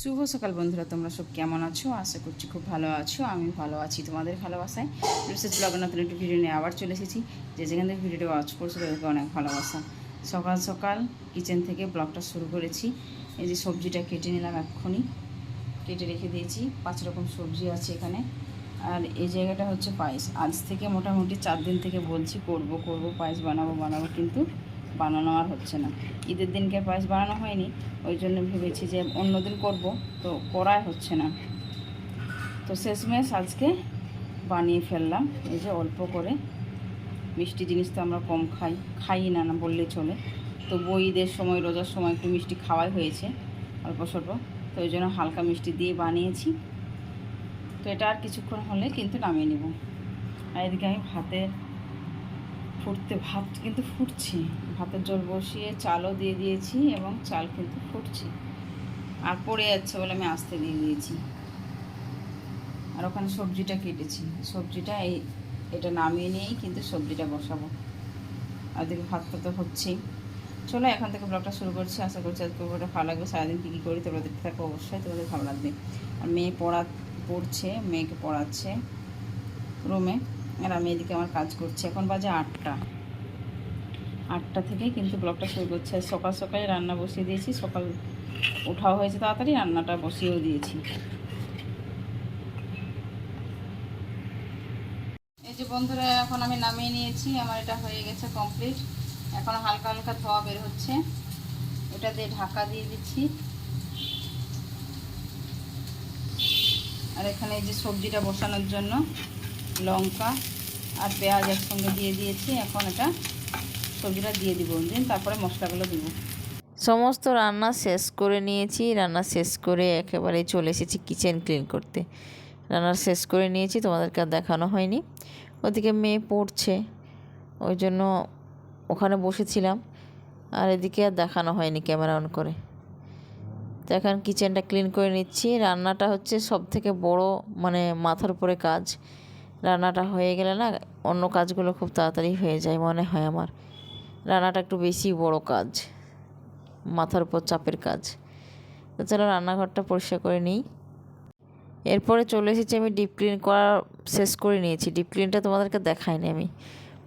শুভ সকাল বন্ধুরা, তোমরা সব কেমন আছো? আশা করছি খুব ভালো আছো। আমি ভালো আছি তোমাদের ভালোবাসায়। রিসার্চ ব্লগের নতুন একটি ভিডিও নিয়ে আবার চলে এসেছি। যে যেখান থেকে ভিডিওটা ওয়াচ করছ, তাদেরকে অনেক ভালোবাসা। সকাল সকাল কিচেন থেকে ব্লগটা শুরু করেছি। এই যে সবজিটা কেটে নিলাম এক্ষুনি। কেটে রেখে দিয়েছি। পাঁচ রকম সবজি আছে এখানে। আর এই জায়গাটা হচ্ছে পায়েস। আজ থেকে মোটামুটি চার দিন থেকে বলছি, করব করব, পায়েস বানাবো বানাবো। কিন্তু বানানো আর হচ্ছে না। ঈদের দিনকে পায়েস বানানো হয়নি, ওই জন্য ভেবেছি যে অন্যদিন করব, তো করাই হচ্ছে না। তো শেষমেশ আজকে বানিয়ে ফেললাম, এই যে অল্প করে। মিষ্টি জিনিস তো আমরা কম খাই খাই না না বললে চলে। তো বইদের সময়, রোজার সময় একটু মিষ্টি খাওয়াই হয়েছে, অল্প স্বল্প। তো ওই জন্য হালকা মিষ্টি দিয়ে বানিয়েছি। তো এটা আর কিছুক্ষণ হলে কিন্তু নামিয়ে নেব। আর এদিকে আমি ভাতের ফুটতে, ভাত কিন্তু ফুটছে। ভাতের জল বসিয়ে চালও দিয়ে দিয়েছি এবং চাল কিন্তু ফুটছে। আর পড়ে যাচ্ছে বলে আমি আস্তে দিয়ে দিয়েছি। আর ওখানে সবজিটা কেটেছি। সবজিটা এই, এটা নামিয়ে নিয়েই কিন্তু সবজিটা বসাবো। আর দেখি ভাতটা তো হচ্ছেই। চলো, এখন থেকে ব্লগটা শুরু করছি। আশা করছি আজকে ব্লগটা ভালো লাগবে সারাদিন কী কী করি তোমরা দেখতে থাকো, অবশ্যই তোমাদের ভালো লাগবে। আর মেয়ে পড়া, পড়ছে, মেয়েকে পড়াচ্ছে রুমে। আর আমি এদিকে আমার কাজ করছি। এখন বাজে আটটা। আটটা থেকে কিন্তু ব্লগটা শুরু করছে। সকাল সকালে রান্না বসিয়ে দিয়েছি। সকাল ওঠাও হয়েছে তাড়াতাড়ি, রান্নাটা বসিয়েও দিয়েছি। এই যে বন্ধুরা, এখন আমি নামিয়ে নিয়েছি। আমার এটা হয়ে গেছে কমপ্লিট। এখন হালকা হালকা ধোয়া বের হচ্ছে। এটা দিয়ে ঢাকা দিয়ে দিচ্ছি। আর এখানে এই যে সবজিটা বসানোর জন্য লঙ্কা আর পেঁয়াজ একসঙ্গে দিয়ে দিয়েছি। এখন এটা সবজিটা দিয়ে দিব দিন, তারপরে মশলাগুলো দিব। সমস্ত রান্না শেষ করে নিয়েছি। রান্না শেষ করে একেবারে চলে এসেছি কিচেন ক্লিন করতে। রান্না শেষ করে নিয়েছি, তোমাদেরকে আর দেখানো হয়নি। ওদিকে মেয়ে পড়ছে, ওই জন্য ওখানে বসেছিলাম। আর এদিকে আর দেখানো হয়নি ক্যামেরা অন করে। তো এখন কিচেনটা ক্লিন করে নিচ্ছি। রান্নাটা হচ্ছে সব থেকে বড় মানে মাথার উপরে কাজ। রান্নাটা হয়ে গেলে না অন্য কাজগুলো খুব তাড়াতাড়ি হয়ে যায় মনে হয় আমার। রান্নাটা একটু বেশি বড় কাজ, মাথার উপর চাপের কাজ। তো চলো রান্নাঘরটা পরিষ্কার করে নিই। এরপরে চলে এসেছি আমি ডিপ ক্লিন করা শেষ করে নিয়েছি। ডিপ ক্লিনটা তোমাদেরকে দেখাইনি আমি।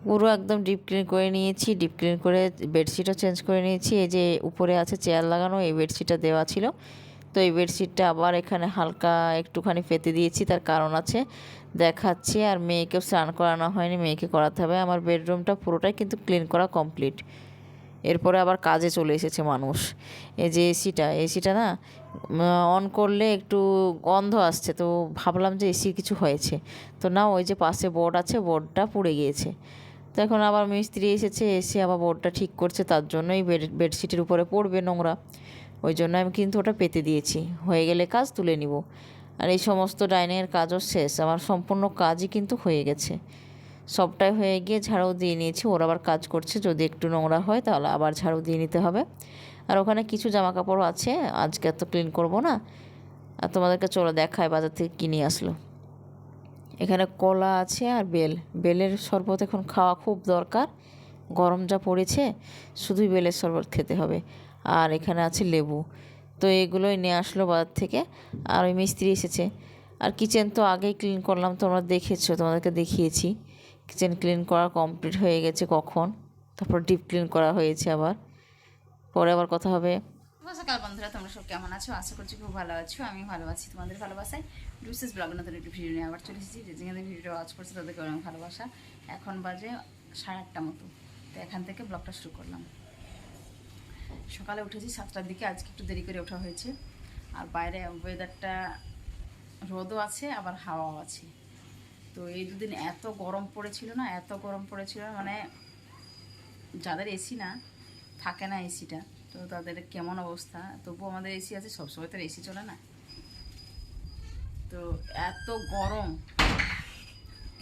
পুরো একদম ডিপ ক্লিন করে নিয়েছি ডিপ ক্লিন করে বেডশিটও চেঞ্জ করে নিয়েছি। এই যে উপরে আছে চেয়ার লাগানো, এই বেডশিটটা দেওয়া ছিল। তো এই বেডশিটটা আবার এখানে হালকা একটুখানি পেতে দিয়েছি, তার কারণ আছে দেখাচ্ছি আর মেয়েকেও স্নান করানো হয়নি, মেয়েকে করাতে হবে। আমার বেডরুমটা পুরোটাই কিন্তু ক্লিন করা কমপ্লিট। এরপরে আবার কাজে চলে এসেছে মানুষ। এই যে এসিটা এসিটা না অন করলে একটু গন্ধ আসছে, তো ভাবলাম যে এসির কিছু হয়েছে। তো না ওই যে পাশে বোর্ড আছে, বোর্ডটা পুড়ে গিয়েছে। তো এখন আবার মিস্ত্রি এসেছে, এসে আবার বোর্ডটা ঠিক করছে, তার জন্যই বেড, বেডশিটের উপরে পড়বে নোংরা। ওই জন্য আমি কিন্তু ওটা পেতে দিয়েছি। হয়ে গেলে কাজ তুলে নিব। আর এই সমস্ত ডাইনিংয়ের কাজও শেষ। আমার সম্পূর্ণ কাজই কিন্তু হয়ে গেছে। সবটাই হয়ে গিয়ে ঝাড়ু দিয়ে নিয়েছি, ওর আবার কাজ করছে। যদি একটু নোংরা হয় তাহলে আবার ঝাড়ু দিয়ে নিতে হবে। আর ওখানে কিছু জামা কাপড় আছে, আজকে তো ক্লিন করব না। আর তোমাদেরকে চলো দেখায় বাজার থেকে কিনে আসলো। এখানে কলা আছে আর বেল। বেলের শরবত এখন খাওয়া খুব দরকার। গরম যা পড়েছে, শুধুই বেলের শরবত খেতে হবে। আর এখানে আছে লেবু। তো এগুলোই নিয়ে আসলো বাজার থেকে। আর ওই মিস্ত্রি এসেছে। আর কিচেন তো আগেই ক্লিন করলাম, তোমরা দেখেছ, তোমাদেরকে দেখিয়েছি। কিচেন ক্লিন করা কমপ্লিট হয়ে গেছে কখন? তারপর ডিপ ক্লিন করা হয়েছে আবার। পরে আবার কথা হবে। সকাল বন্ধুরা, তোমরা সব কেমন আছো? আশা করছি খুব ভালো আছো, আমি ভালো আছি তোমাদের ভালোবাসায়। লুসেস ব্লগের নতুন একটি ভিডিও নিয়ে আবার চলে এসেছি। যেখানে ভিডিওটা ওয়াচ করছে তাদেরকে অনেক ভালোবাসা। এখন বাজে সাড়ে আটটা মতো। তো এখান থেকে ব্লগটা শুরু করলাম। সকালে উঠেছি, সাতটার দিকে। আজকে একটু দেরি করে ওঠা হয়েছে। আর বাইরে ওয়েদারটা রোদও আছে, আবার হাওয়াও আছে। তো এই দুদিন এত গরম পড়েছিল না, এত গরম পড়েছিল মানে যাদের এসি না, থাকে না এসিটা তো তাদের কেমন অবস্থা? তবুও আমাদের এসি আছে, সবসময় তো এসি চলে না। তো এত গরম,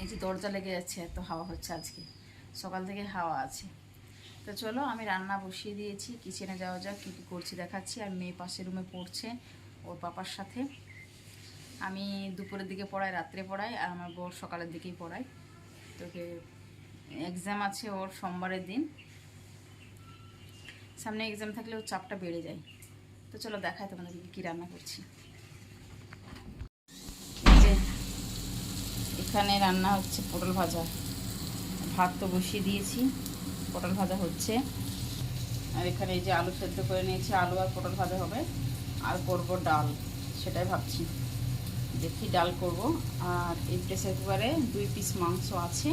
এই যে দরজা লেগে যাচ্ছে, এত হাওয়া হচ্ছে আজকে। সকাল থেকে হাওয়া আছে। তো চলো, আমি রান্না বসিয়ে দিয়েছি। কিচেনে যাওয়া যাক, কী কী করছি দেখাচ্ছি। আর মেয়ে পাশের রুমে পড়ছে, ওর পাপার সাথে। আমি দুপুরের দিকে পড়াই, রাত্রে পড়াই, আর আমার বর সকালের দিকেই পড়াই তোকে এক্সাম আছে ওর সোমবারের দিন। সামনে এক্সাম থাকলে ওর চাপটা বেড়ে যায়। তো চলো, দেখাই তোমাদেরকে কী রান্না করছি। এখানে রান্না হচ্ছে পটল ভাজা। ভাত তো বসিয়ে দিয়েছি। পটল ভাজা হচ্ছে। আর এখানে এই যে আলু সেদ্ধ করে নিয়েছি, আলু আর পটল ভাজা হবে। আর করব ডাল, সেটাই ভাবছি। দেখি ডাল করব। আর এই প্রেসার কুকারে দুই পিস মাংস আছে।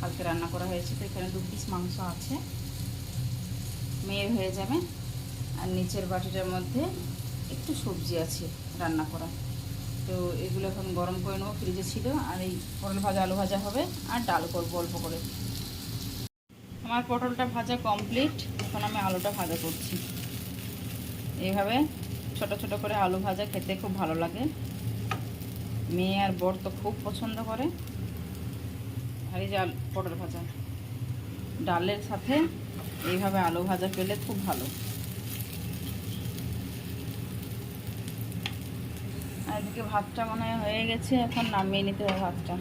কালকে রান্না করা হয়েছে, তো এখানে দু পিস মাংস আছে। মেয়ের হয়ে যাবে। আর নিচের বাটিটার মধ্যে একটু সবজি আছে রান্না করা। তো এগুলো এখন গরম করে নেব, ফ্রিজে ছিল। আর এই পটল ভাজা, আলু ভাজা হবে। আর ডাল করব অল্প করে। আমার পটলটা ভাজা কমপ্লিট এখন আমি আলুটা ভাজা করছি। এইভাবে ছোট ছোট করে আলু ভাজা খেতে খুব ভালো লাগে। মেয়ে আর বর তো খুব পছন্দ করে। আর এই যে পটল ভাজা। ডালের সাথে এইভাবে আলু ভাজা পেলে খুব ভালো। আর এদিকে ভাতটা মনে হয় গেছে। এখন নামিয়ে নিতে হবে ভাতটা।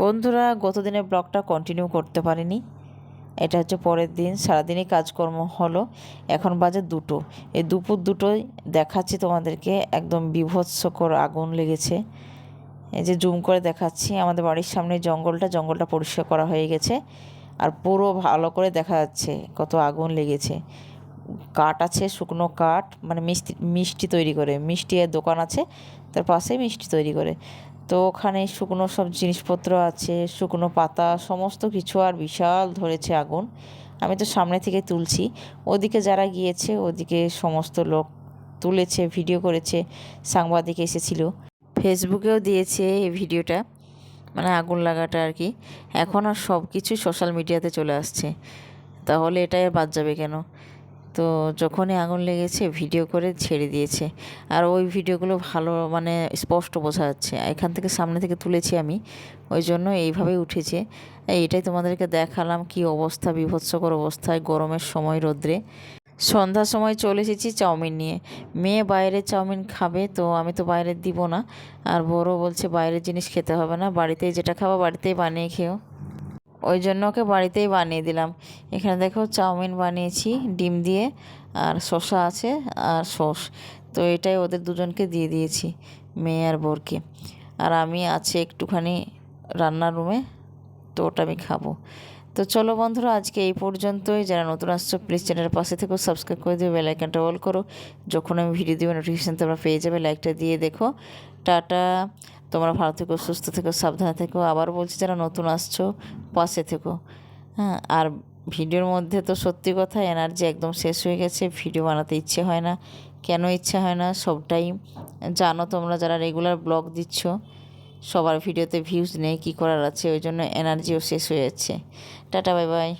বন্ধুরা গত দিনের ব্লগটা কন্টিনিউ করতে পারিনি। এটা হচ্ছে পরের দিন, সারাদিনই কাজকর্ম হলো। এখন বাজে দুটো। এই দুপুর দুটোই দেখাচ্ছি তোমাদেরকে, একদম বিভৎসকর আগুন লেগেছে। এই যে জুম করে দেখাচ্ছি, আমাদের বাড়ির সামনে জঙ্গলটা জঙ্গলটা পরিষ্কার করা হয়ে গেছে। আর পুরো ভালো করে দেখা যাচ্ছে কত আগুন লেগেছে। কাঠ আছে, শুকনো কাঠ মানে মিষ্টি মিষ্টি তৈরি করে। মিষ্টি দোকান আছে, তার পাশেই মিষ্টি তৈরি করে। তো ওখানে শুকনো সব জিনিসপত্র আছে, শুকনো পাতা, সমস্ত কিছু আর বিশাল ধরেছে আগুন। আমি তো সামনে থেকে তুলছি। ওদিকে যারা গিয়েছে, ওদিকে সমস্ত লোক তুলেছে, ভিডিও করেছে, সাংবাদিক এসেছিল। ফেসবুকেও দিয়েছে এই ভিডিওটা মানে আগুন লাগাটা আর কি। এখন আর সব কিছু সোশ্যাল মিডিয়াতে চলে আসছে। তাহলে এটাই বাদ যাবে কেন? তো যখনই আগুন লেগেছে ভিডিও করে ছেড়ে দিয়েছে। আর ওই ভিডিওগুলো ভালো মানে স্পষ্ট বোঝা যাচ্ছে। এখান থেকে সামনে থেকে তুলেছি আমি। ওই জন্য এইভাবেই উঠেছে। এটাই তোমাদেরকে দেখালাম কি অবস্থা, বিভৎসকর অবস্থায় গরমের সময় রোদ্রে। সন্ধ্যার সময় চলে এসেছি চাউমিন নিয়ে। মেয়ে বাইরে চাউমিন খাবে, তো আমি তো বাইরে দিব না। আর বড় বলছে বাইরের জিনিস খেতে হবে না। বাড়িতেই যেটা খাব বাড়িতেই বানিয়ে খেও। ওই জন্য ওকে বাড়িতেই বানিয়ে দিলাম। এখানে দেখো চাউমিন বানিয়েছি, ডিম দিয়ে, আর শসা আছে আর সস। তো এটাই ওদের দুজনকে দিয়ে দিয়েছি, মেয়ে আর বোরকে। আর আমি আছে একটুখানি রান্নার রুমে, তো ওটা আমি খাব। তো চলো বন্ধুরা, আজকে এই পর্যন্তই। যারা নতুন আসছো প্লিজ চ্যানেলের পাশে থেকেও সাবস্ক্রাইব করে দিও বেল আইকনটা অল করো। যখন আমি ভিডিও দিব নোটিফিকেশান তোমরা পেয়ে যাবে। লাইকটা দিয়ে দেখো। টাটা। তোমরা ভালো থেকো, সুস্থ থেকো, সাবধানে থেকো। আবার বলছি, যারা নতুন আসছো, পাশে থেকো। হ্যাঁ আর ভিডিওর মধ্যে তো সত্যি কথা, এনার্জি একদম শেষ হয়ে গেছে, ভিডিও বানাতে ইচ্ছে হয় না। কেন ইচ্ছে হয় না? সবটাই জানো তোমরা, যারা রেগুলার ব্লগ দিচ্ছ, সবার ভিডিওতে ভিউজ নেই, কী করার আছে? ওই জন্য এনার্জিও শেষ হয়ে যাচ্ছে। Tata bye bye